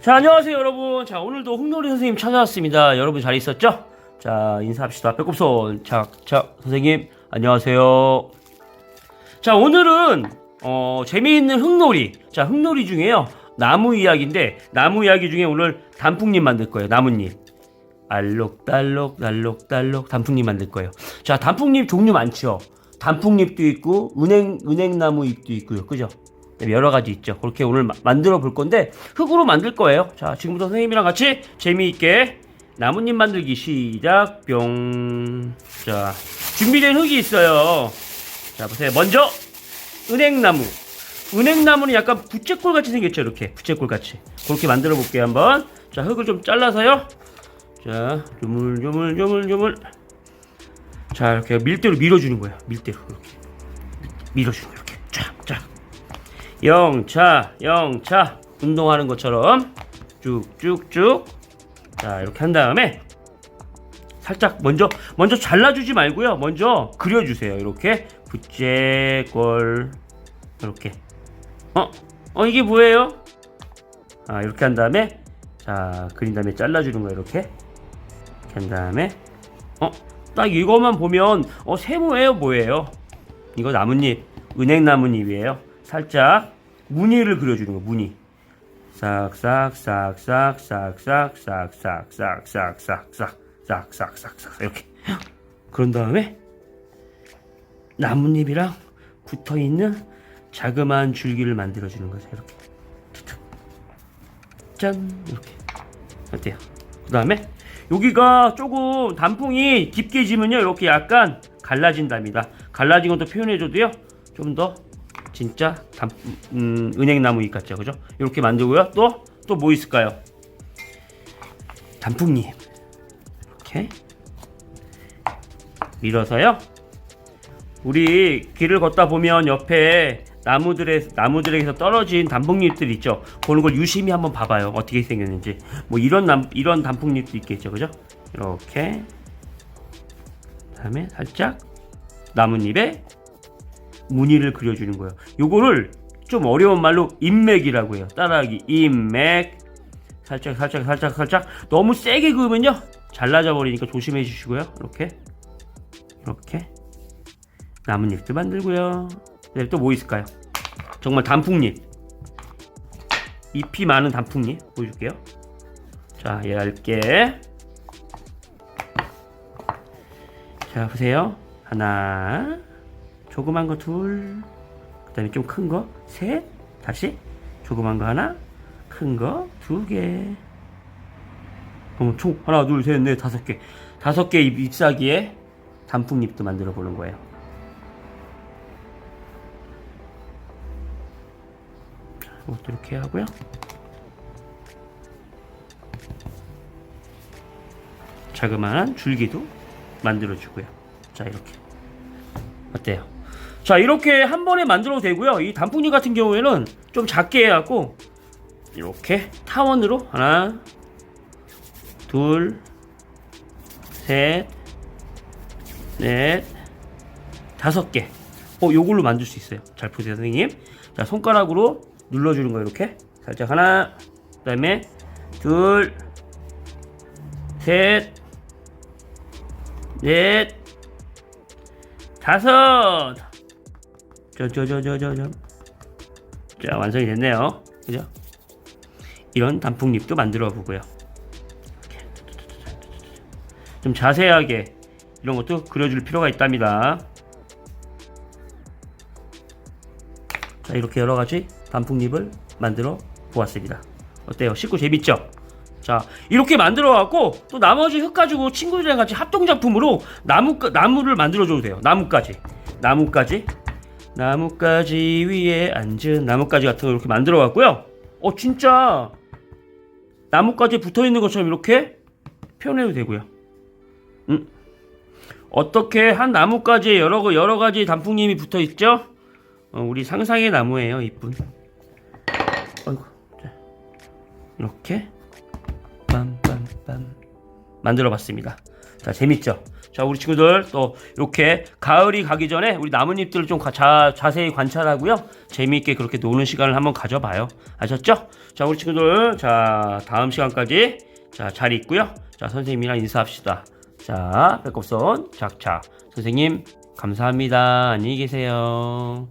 자, 안녕하세요, 여러분. 자, 오늘도 흑놀이 선생님 찾아왔습니다. 여러분 잘 있었죠? 자, 인사합시다. 배꼽손. 자, 자, 선생님, 안녕하세요. 자, 오늘은, 어, 재미있는 흑놀이. 자, 흑놀이 중에요. 나무 이야기인데, 나무 이야기 중에 오늘 단풍잎 만들 거예요. 나뭇잎. 알록달록, 날록달록, 단풍잎 만들 거예요. 자, 단풍잎 종류 많죠? 단풍잎도 있고, 은행, 은행나무 잎도 있고요. 그죠? 여러 가지 있죠. 그렇게 오늘 마- 만들어 볼 건데 흙으로 만들 거예요. 자, 지금부터 선생님이랑 같이 재미있게 나뭇잎 만들기 시작. 뿅. 자, 준비된 흙이 있어요. 자, 보세요. 먼저 은행나무. 은행나무는 약간 부채꼴 같이 생겼죠. 이렇게 부채꼴 같이. 그렇게 만들어 볼게요. 한번. 자, 흙을 좀 잘라서요. 자, 조물조물조물조물. 자, 이렇게 밀대로 밀어주는 거예요. 밀대로 이렇게 밀어주는 거 이렇게. 자, 자. 영차, 영차. 운동하는 것처럼 쭉쭉쭉. 자, 이렇게 한 다음에 살짝 먼저 먼저 잘라주지 말고요. 먼저 그려주세요. 이렇게 부채꼴 이렇게. 어, 어 이게 뭐예요? 아, 이렇게 한 다음에 자 그린 다음에 잘라주는 거예요. 이렇게. 이렇게 한 다음에 어, 딱 이거만 보면 어 세모예요, 뭐예요? 이거 나뭇잎, 은행 나뭇잎이에요. 살짝 무늬를 그려주는 거, 무늬. 싹싹싹싹싹싹싹싹싹싹싹싹싹싹싹 이렇게. 그런 다음에 나뭇잎이랑 붙어 있는 자그마한 줄기를 만들어 주는 거죠. 이렇게. 짠 이렇게. 어때요? 그 다음에 여기가 조금 단풍이 깊게 지면요 이렇게 약간 갈라진답니다. 갈라진 것도 표현해줘도요 좀 더 진짜 단, 음, 은행나무 잎 같죠, 그죠? 이렇게 만들고요. 또 또 뭐 있을까요? 단풍잎 이렇게 밀어서요. 우리 길을 걷다 보면 옆에 나무들에 나무들에서 떨어진 단풍잎들 있죠. 그런 걸 유심히 한번 봐봐요. 어떻게 생겼는지. 뭐 이런 남 이런 단풍잎도 있겠죠, 그죠? 이렇게 다음에 살짝 나뭇잎에 무늬를 그려주는 거예요. 요거를 좀 어려운 말로 인맥이라고 해요. 따라하기 인맥. 살짝 살짝 살짝 살짝 너무 세게 그으면요 잘라져 버리니까 조심해 주시고요. 이렇게 이렇게 나뭇잎도 만들고요. 네, 또뭐 있을까요? 정말 단풍잎. 잎이 많은 단풍잎 보여줄게요. 자, 얇게. 자, 보세요. 하나, 조그만 거 둘, 그 다음에 좀 큰 거 셋, 다시 조그만 거 하나, 큰 거 두 개. 그럼 총 하나, 둘, 셋, 넷, 다섯 개. 다섯 개 잎, 잎사귀에 단풍잎도 만들어 보는 거예요. 자, 이것도 이렇게 하고요. 자그마한 줄기도 만들어 주고요. 자, 이렇게. 어때요? 자, 이렇게 한 번에 만들어도 되고요. 이 단풍잎 같은 경우에는 좀 작게 해갖고, 이렇게 타원으로 하나, 둘, 셋, 넷, 다섯 개. 어, 요걸로 만들 수 있어요. 잘 보세요, 선생님. 자, 손가락으로 눌러주는 거예요, 이렇게. 살짝 하나, 그 다음에 둘, 셋, 넷, 다섯. 저, 저, 저, 저, 저, 저. 자, 완성이 됐네요. 그죠? 이런 단풍잎도 만들어 보고요. 좀 자세하게 이런 것도 그려줄 필요가 있답니다. 자, 이렇게 여러 가지 단풍잎을 만들어 보았습니다. 어때요? 쉽고 재밌죠? 자, 이렇게 만들어 갖고 또 나머지 흙 가지고 친구들이랑 같이 합동 작품으로 나무 나무를 만들어 줘도 돼요. 나무까지. 나무까지. 나무까지 위에 앉은 나무까지 같은 거 이렇게 만들어 갖고요. 어, 진짜 나무까지 붙어 있는 것처럼 이렇게 표현해도 되고요. 음. 어떻게 한 나무까지에 여러 거- 여러 가지 단풍잎이 붙어 있죠? 어, 우리 상상의 나무예요, 이쁜. 아이고, 자, 이렇게 빰빰빰 만들어 봤습니다. 자, 재밌죠? 자, 우리 친구들 또 이렇게 가을이 가기 전에 우리 나뭇잎들을 좀 가- 자, 자세히 관찰하고요. 재미있게 그렇게 노는 시간을 한번 가져봐요. 아셨죠? 자, 우리 친구들 자, 다음 시간까지 자, 잘 있고요. 자, 선생님이랑 인사합시다. 자, 배꼽손 착착. 선생님 감사합니다. 안녕히 계세요.